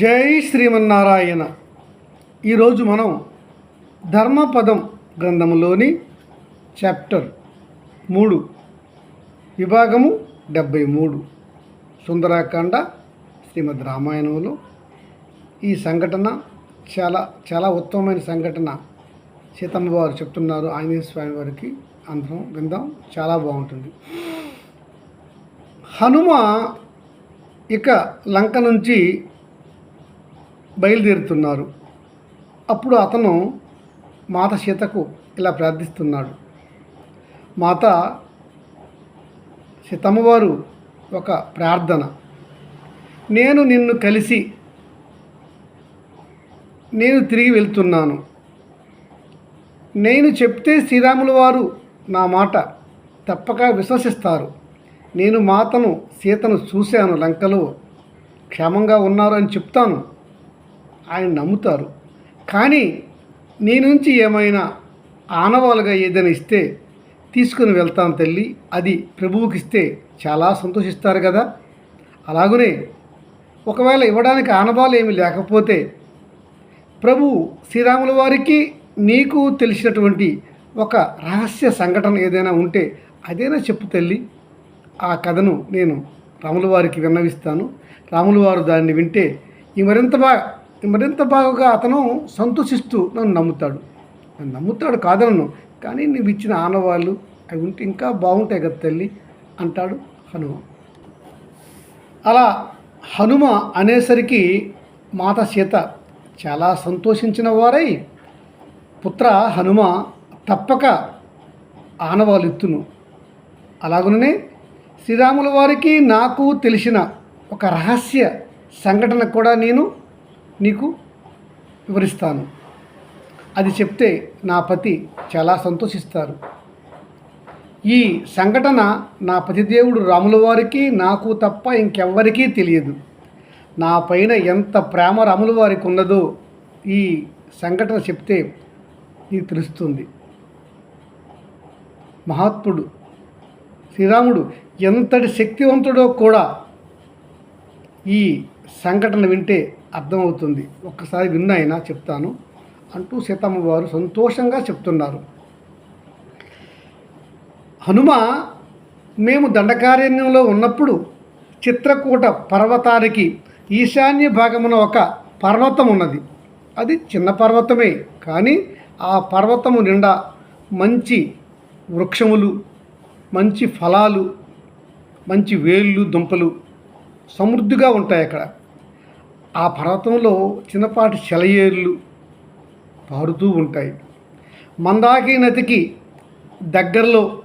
జై శ్రీమన్నారాయణ. ఈరోజు మనం ధర్మపదం గ్రంథములోని చాప్టర్ మూడు విభాగము డెబ్భై మూడు సుందరాకాండ శ్రీమద్ రామాయణంలో. ఈ సంఘటన చాలా చాలా ఉత్తమమైన సంఘటన. సీతమ్మ వారు చెప్తున్నారు ఆంజనేయ స్వామి వారికి అందరం విందాం చాలా బాగుంటుంది. హనుమ ఇక లంక నుంచి బయలుదేరుతున్నారు. అప్పుడు అతను మాత సీతకు ఇలా ప్రార్థిస్తున్నాడు. మాత సీతమ్మవారు ఒక ప్రార్థన. నేను నిన్ను కలిసి నేను తిరిగి వెళ్తున్నాను. నేను చెప్తే శ్రీరాముల వారు నా మాట తప్పక విశ్వసిస్తారు. నేను మాతను సీతను చూశాను. లంకలో క్షేమంగా ఉన్నారు అని చెప్తాను. ఆయన నమ్ముతారు. కానీ నీ నుంచి ఏమైనా ఆనవాలుగా ఏదైనా ఇస్తే తీసుకుని వెళ్తాను తల్లి. అది ప్రభువుకి ఇస్తే చాలా సంతోషిస్తారు కదా. అలాగనే ఒకవేళ ఇవ్వడానికి ఆనవాలు ఏమి లేకపోతే ప్రభు శ్రీరాముల వారికి నీకు తెలిసినటువంటి ఒక రహస్య సంఘటన ఏదైనా ఉంటే అదేనా చెప్పు తల్లి. ఆ కథను నేను రాముల వారికి విన్నవిస్తాను. రాముల వారు దాన్ని వింటే ఈ మరింత బాగా మరింత బాగా అతను సంతోషిస్తూ నన్ను నమ్ముతాడు. నన్ను నమ్ముతాడు కాదనను కానీ నువ్వు ఇచ్చిన ఆనవాళ్ళు అవి ఉంటే ఇంకా బాగుంటాయి కదా తల్లి అంటాడు హనుమ. అలా హనుమ అనేసరికి మాత సీత చాలా సంతోషించిన వారై పుత్ర హనుమ తప్పక ఆనవాళ్ళు ఎత్తును. అలాగనే శ్రీరాముల వారికి నాకు తెలిసిన ఒక రహస్య సంఘటన కూడా నేను నీకు వివరిస్తాను. అది చెప్తే నా పతి చాలా సంతోషిస్తారు. ఈ సంఘటన నా పతిదేవుడు రాముల వారికి నాకు తప్ప ఇంకెవ్వరికీ తెలియదు. నా పైన ఎంత ప్రేమ రాముల వారికి ఉన్నదో ఈ సంఘటన చెప్తే నీకు తెలుస్తుంది. మహాత్ముడు శ్రీరాముడు ఎంతటి శక్తివంతుడో కూడా ఈ సంఘటన వింటే అర్థమవుతుంది. ఒక్కసారి విన్నైనా చెప్తాను. అంటూ సీతమ్మ వారు సంతోషంగా చెప్తున్నారు. హనుమ మేము దండకారణ్యంలో ఉన్నప్పుడు చిత్రకూట పర్వతానికి ఈశాన్య భాగమున ఒక పర్వతం ఉన్నది. అది చిన్న పర్వతమే కానీ ఆ పర్వతము నిండా మంచి వృక్షములు మంచి ఫలాలు మంచి వేళ్ళు దుంపలు సమృద్ధిగా ఉంటాయి అక్కడ. ఆ పర్వతంలో చిన్నపాటి సెలయేర్లు పారుతూ ఉంటాయి. మందాకి నదికి దగ్గరలో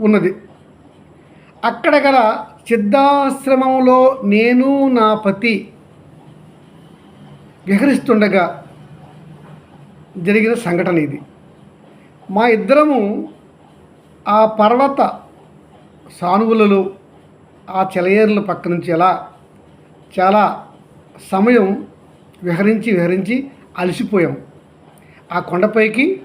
ఉన్నది. అక్కడ గల సిద్ధాశ్రమంలో నేను నా పతి విహరిస్తుండగా జరిగిన సంఘటన ఇది. మా ఇద్దరము ఆ పర్వత సానువులలో ఆ చెలయేర్ల పక్క నుంచి ఎలా చాలా సమయం విహరించి విహరించి అలసిపోయాం. ఆ కొండపైకి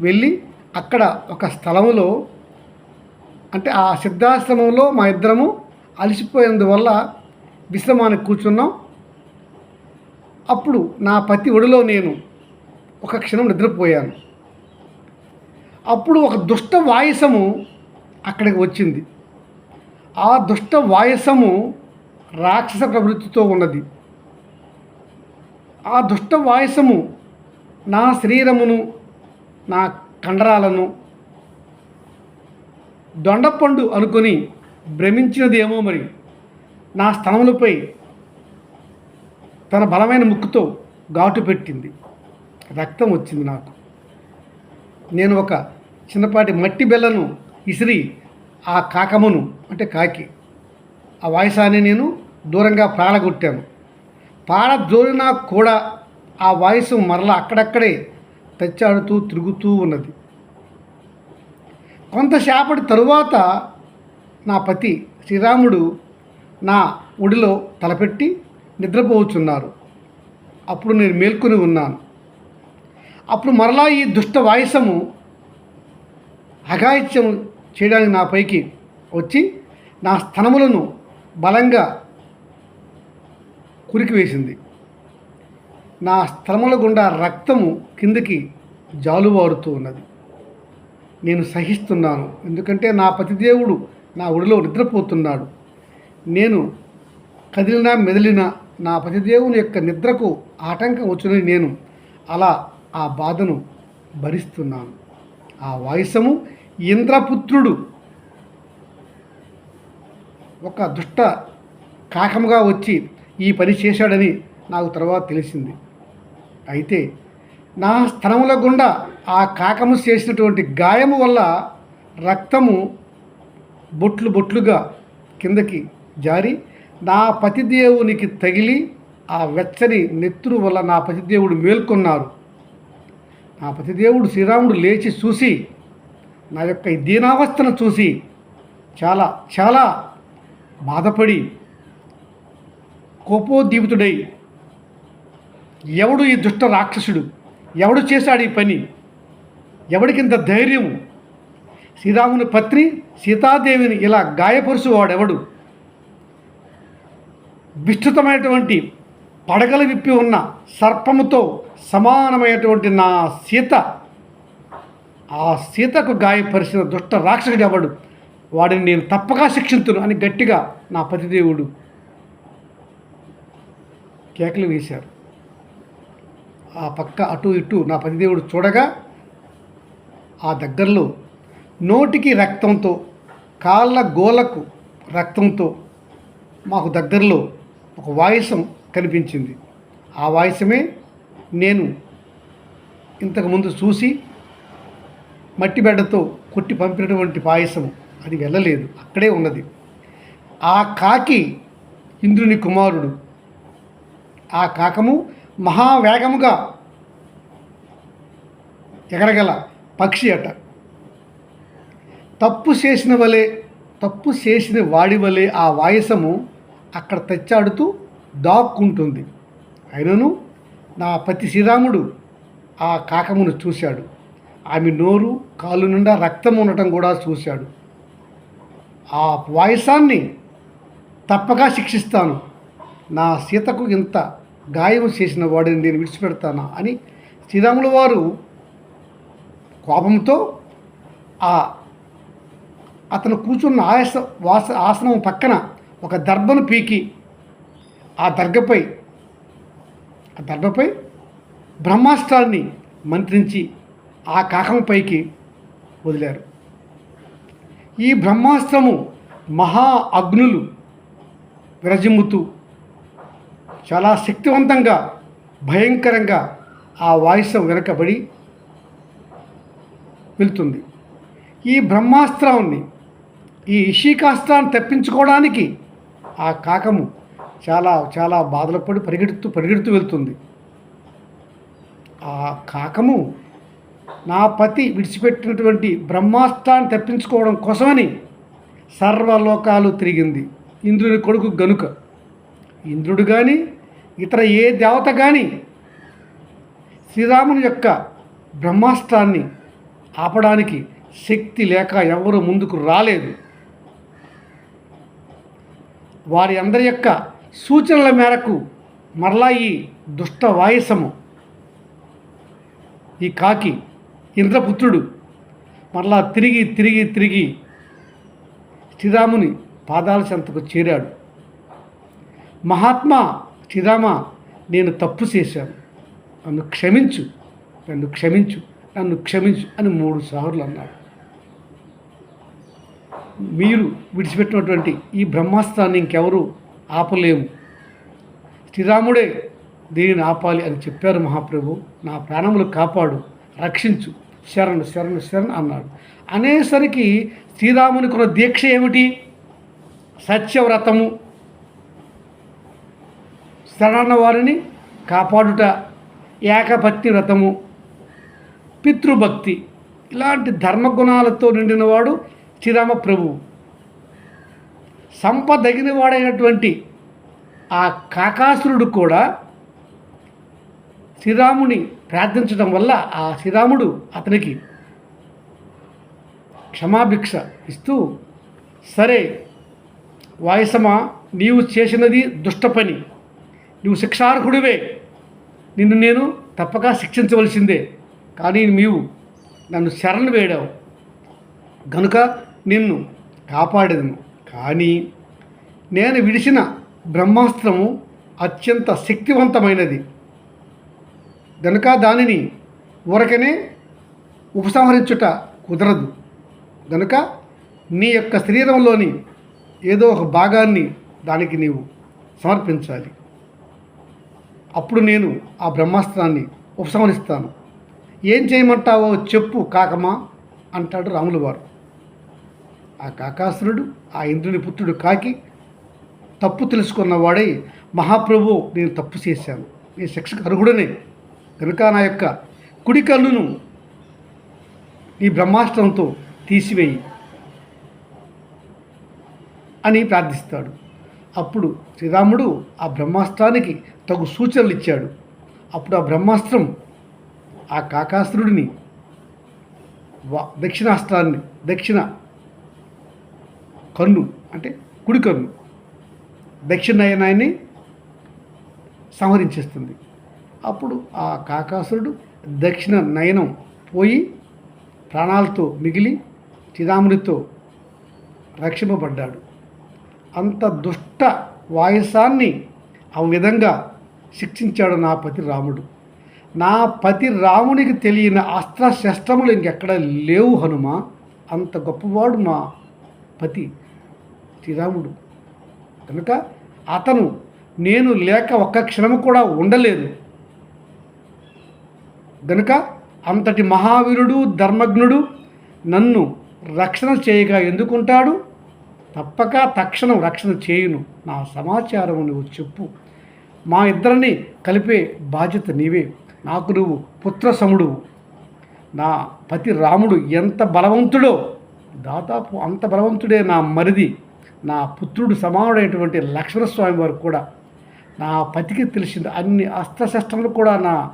వెళ్ళి అక్కడ ఒక స్థలంలో అంటే ఆ సిద్ధాశ్రమంలో మా ఇద్దరము అలసిపోయినందువల్ల విశ్రమానికి కూర్చున్నాం. అప్పుడు నా పతి ఒడిలో నేను ఒక క్షణం నిద్రపోయాను. అప్పుడు ఒక దుష్ట వాయసము అక్కడికి వచ్చింది. ఆ దుష్ట వాయసము రాక్షస ప్రవృత్తితో ఉన్నది. ఆ దుష్ట వాయసము నా శరీరమును నా కండరాలను దొండపండు అనుకొని భ్రమించినదేమో మరి. నా స్థలములపై తన బలమైన ముక్కుతో ఘాటు పెట్టింది. రక్తం వచ్చింది నాకు. నేను ఒక చిన్నపాటి మట్టి బెల్లను ఇసిరి ఆ కాకమును అంటే కాకి ఆ వాయిసాన్ని నేను దూరంగా ప్రాణగొట్టాను పాడ కూడా ఆ వాయిస్ మరలా అక్కడక్కడే తెచ్చాడుతూ తిరుగుతూ ఉన్నది. కొంతసేపటి తరువాత నా పతి శ్రీరాముడు నా ఒడిలో తలపెట్టి నిద్రపోవచ్చున్నారు అప్పుడు నేను మేల్కొని ఉన్నాను. అప్పుడు మరలా ఈ దుష్ట వాయసము అఘాయిత్యం చేయడానికి నా పైకి వచ్చి నా స్థనములను బలంగా కురికి వేసింది. నా స్థలముల గుండా రక్తము కిందకి జాలువారుతూ ఉన్నది. నేను సహిస్తున్నాను. ఎందుకంటే నా పతిదేవుడు నా ఒడిలో నిద్రపోతున్నాడు. నేను కదిలినా మెదిలినా నా పతిదేవుని యొక్క నిద్రకు ఆటంకం వచ్చునని నేను అలా ఆ బాధను భరిస్తున్నాను. ఆ వాయిసము ఇంద్రపుత్రుడు ఒక దుష్ట కాకముగా వచ్చి ఈ పని చేశాడని నాకు తర్వాత తెలిసింది. అయితే నా స్థలముల గుండా ఆ కాకము చేసినటువంటి గాయము వల్ల రక్తము బొట్లు బొట్లుగా కిందకి జారి నా పతిదేవునికి తగిలి ఆ వెచ్చని నెత్తురు వల్ల నా పతిదేవుడు మేల్కొన్నారు. నా పతిదేవుడు శ్రీరాముడు లేచి చూసి నా యొక్క దీనావస్థను చూసి చాలా చాలా బాధపడి కోపోద్దీపితుడై ఎవడు ఈ దుష్ట రాక్షసుడు? ఎవడు చేశాడు ఈ పని? ఎవడికింత ధైర్యం శ్రీరాముని పత్ని సీతాదేవిని ఇలా గాయపరుచువాడెవడు? విస్తృతమైనటువంటి పడగలు విప్పి ఉన్న సర్పముతో సమానమైనటువంటి నా సీత ఆ సీతకు గాయపరిచిన దుష్ట రాక్షసుడు ఎవడు వాడిని నేను తప్పగా శిక్షింతును అని గట్టిగా నా పతిదేవుడు కేకలు వేశారు. ఆ పక్క అటు ఇటు నా పతిదేవుడు చూడగా ఆ దగ్గరలో నోటికి రక్తంతో కాళ్ళ గోలకు రక్తంతో మాకు దగ్గరలో ఒక వాయసం కనిపించింది. ఆ వాయసమే నేను ఇంతకుముందు చూసి మట్టి బెడ్డతో కొట్టి పంపినటువంటి పాయసము అది వెళ్ళలేదు. అక్కడే ఉన్నది. ఆ కాకి ఇంద్రుని కుమారుడు ఆ కాకము మహావేగముగా ఎగరగల పక్షి అట. తప్పు చేసిన వలె తప్పు చేసిన వాడి వలె ఆ వాయసము అక్కడ తెచ్చాడుతూ దాక్కుంటుంది. అయినను నా పతి శ్రీరాముడు ఆ కాకమును చూశాడు. ఆమె నోరు కాలు నిండా రక్తం ఉండటం కూడా చూశాడు. ఆ వాయసాన్ని తప్పగా శిక్షిస్తాను. నా సీతకు ఇంత గాయం చేసిన వాడిని నేను విడిచిపెడతానా అని శ్రీరాముల వారు కోపంతో ఆ అతను కూర్చున్న ఆయాస వాస ఆసనం పక్కన ఒక దర్భను పీకి ఆ దర్గపై ఆ దర్భపై బ్రహ్మాస్త్రాన్ని మంత్రించి ఆ కాకం పైకి వదిలారు. ఈ బ్రహ్మాస్త్రము మహా అగ్నులు విరజిమ్ముతూ చాలా శక్తివంతంగా భయంకరంగా ఆ వాయిస్ వెనకబడి వెళ్తుంది. ఈ బ్రహ్మాస్త్రాన్ని ఈ ఇషికాస్త్రాన్ని తప్పించుకోవడానికి ఆ కాకము చాలా చాలా బాధలు పడి పరిగెడుతూ పరిగెడుతూ వెళ్తుంది. ఆ కాకము నా పతి విడిచిపెట్టినటువంటి బ్రహ్మాస్త్రాన్ని తప్పించుకోవడం కోసమని సర్వలోకాలు తిరిగింది. ఇంద్రుని కొడుకు గనుక. ఇంద్రుడు కానీ ఇతర ఏ దేవత కానీ శ్రీరాముని యొక్క బ్రహ్మాస్త్రాన్ని ఆపడానికి శక్తి లేక ఎవరు ముందుకు రాలేదు. వారి అందరి యొక్క సూచనల మేరకు మరలా ఈ దుష్ట వాయసము ఈ కాకి ఇంద్రపుత్రుడు మరలా తిరిగి తిరిగి తిరిగి శ్రీరాముని పాదాల చెంతకు చేరాడు. మహాత్మా శ్రీరామ నేను తప్పు చేశాను. నన్ను క్షమించు నన్ను క్షమించు నన్ను క్షమించు అని మూడు సార్లు అన్నాడు. మీరు విడిచిపెట్టినటువంటి ఈ బ్రహ్మాస్త్రాన్ని ఇంకెవరు ఆపలేము. శ్రీరాముడే దీనిని ఆపాలి అని చెప్పారు మహాప్రభు. నా ప్రాణములు కాపాడు రక్షించు శరణు శరణు శరణు అన్నాడు. అనేసరికి శ్రీరామునికి ఉన్న దీక్ష ఏమిటి? సత్యవ్రతము. శరణ వారిని కాపాడుట ఏకభక్తి వ్రతము. పితృభక్తి. ఇలాంటి ధర్మగుణాలతో నిండినవాడు శ్రీరామ ప్రభువు సంపదగిన వాడైనటువంటి ఆ కాకాసురుడు కూడా శ్రీరాముని ప్రార్థించడం వల్ల ఆ శ్రీరాముడు అతనికి క్షమాభిక్ష ఇస్తూ సరే వాయసమా నీవు చేసినది దుష్ట పని. నువ్వు శిక్షార్హుడివే. నిన్ను నేను తప్పక శిక్షించవలసిందే. కానీ నీవు నన్ను శరణు వేడావు. గనుక నిన్ను కాపాడేదను. కానీ నేను విడిచిన బ్రహ్మాస్త్రము అత్యంత శక్తివంతమైనది. గనుక దానిని ఊరకనే ఉపసంహరించుట కుదరదు. గనుక నీ యొక్క శరీరంలోని ఏదో ఒక భాగాన్ని దానికి నీవు సమర్పించాలి. అప్పుడు నేను ఆ బ్రహ్మాస్త్రాన్ని ఉపసంహరిస్తాను. ఏం చేయమంటావో చెప్పు కాకమా? అంటాడు రాములు వారు. ఆ కాకాసురుడు ఆ ఇంద్రుని పుత్రుడు కాకి తప్పు తెలుసుకున్న వాడై మహాప్రభు నేను తప్పు చేశాను. నేను శిక్షకు అర్హుడనే. కనుక నా యొక్క కుడి కన్నును ఈ బ్రహ్మాస్త్రంతో తీసివేయి అని ప్రార్థిస్తాడు. అప్పుడు శ్రీరాముడు ఆ బ్రహ్మాస్త్రానికి తగు సూచనలు ఇచ్చాడు. అప్పుడు ఆ బ్రహ్మాస్త్రం ఆ కాకాసురుడిని దక్షిణాస్త్రాన్ని దక్షిణ కన్ను అంటే కుడి కన్ను దక్షిణ నయనాన్ని సంహరించేస్తుంది. అప్పుడు ఆ కాకాసురుడు దక్షిణ నయనం పోయి ప్రాణాలతో మిగిలి చిదామునితో రక్షింపబడ్డాడు. అంత దుష్ట వాయసాన్ని ఆ విధంగా శిక్షించాడు నా పతి రాముడు. నా పతి రామునికి తెలియని అస్త్ర శస్త్రములు ఇంకెక్కడ లేవు హనుమ. అంత గొప్పవాడు మా పతి శ్రీరాముడు. కనుక అతను నేను లేక ఒక్క క్షణము కూడా ఉండలేదు. గనుక అంతటి మహావీరుడు ధర్మజ్ఞుడు నన్ను రక్షణ చేయగా ఎందుకుంటాడు? తప్పక తక్షణం రక్షణ చేయును. నా సమాచారం నువ్వు చెప్పు. మా ఇద్దరిని కలిపే బాధ్యత నీవే. నాకు నువ్వు పుత్రసముడు నా పతి రాముడు ఎంత బలవంతుడో దాదాపు అంత బలవంతుడే నా మరిది. నా పుత్రుడు సమానుడైనటువంటి లక్ష్మణస్వామి వారు కూడా. నా పతికి తెలిసిన అన్ని అస్త్రశస్త్రములు కూడా నా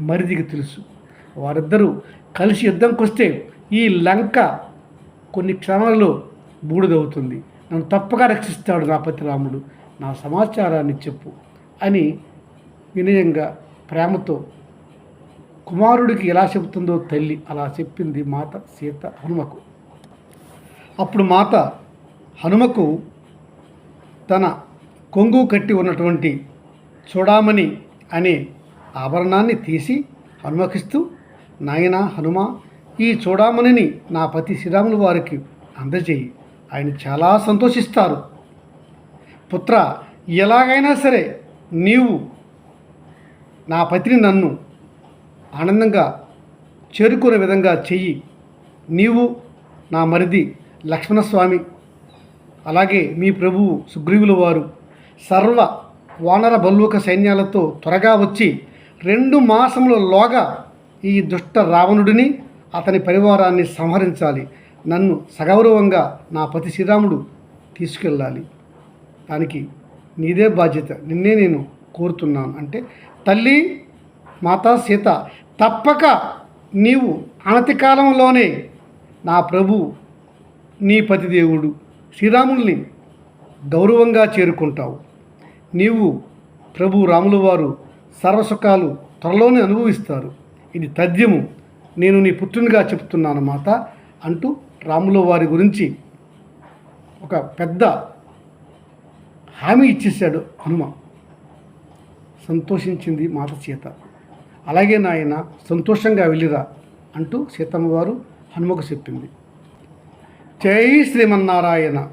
మరిదికి తెలుసు. వారిద్దరూ కలిసి యుద్ధంకొస్తే ఈ లంక కొన్ని క్షణాల్లో బూడిదవుతుంది. నన్ను తప్పగా రక్షిస్తాడు నా పతి రాముడు నా సమాచారాన్ని చెప్పు అని వినయంగా ప్రేమతో కుమారుడికి ఎలా చెబుతుందో తల్లి అలా చెప్పింది మాత సీత హనుమకు. అప్పుడు మాత హనుమకు తన కొంగు కట్టి ఉన్నటువంటి చూడామణి అనే ఆభరణాన్ని తీసి హనుమకిస్తూ నాయన హనుమ ఈ చూడామణిని నా పతి శ్రీరాములు వారికి అందజేయి. ఆయన చాలా సంతోషిస్తారు. పుత్ర ఎలాగైనా సరే నీవు నా పతిని నన్ను ఆనందంగా చేరుకునే విధంగా చెయ్యి. నీవు నా మరిది లక్ష్మణస్వామి. అలాగే మీ ప్రభువు సుగ్రీవుల వారు సర్వ వానర బల్లూక సైన్యాలతో త్వరగా వచ్చి రెండు మాసములలోగా ఈ దుష్ట రావణుడిని అతని పరివారాన్ని సంహరించాలి. నన్ను సగౌరవంగా నా పతి శ్రీరాముడు తీసుకెళ్ళాలి. దానికి నీదే బాధ్యత. నిన్నే నేను కోరుతున్నాను. అంటే తల్లి మాతా సీత తప్పక నీవు అనతి కాలంలోనే నా ప్రభు నీ పతిదేవుడు శ్రీరాముల్ని గౌరవంగా చేరుకుంటావు. నీవు ప్రభు రాముల వారు సర్వసుఖాలు త్వరలోనే అనుభవిస్తారు. ఇది తథ్యము. నేను నీ పుత్రునిగా చెప్తున్నాను మాత అంటూ రాముల వారి గురించి ఒక పెద్ద హామీ ఇచ్చేశాడు హనుమ. సంతోషించింది మాత సీత. అలాగే నాయన సంతోషంగా వెళ్ళిరా అంటూ సీతమ్మవారు హనుమకు చెప్పింది. జై శ్రీమన్నారాయణ.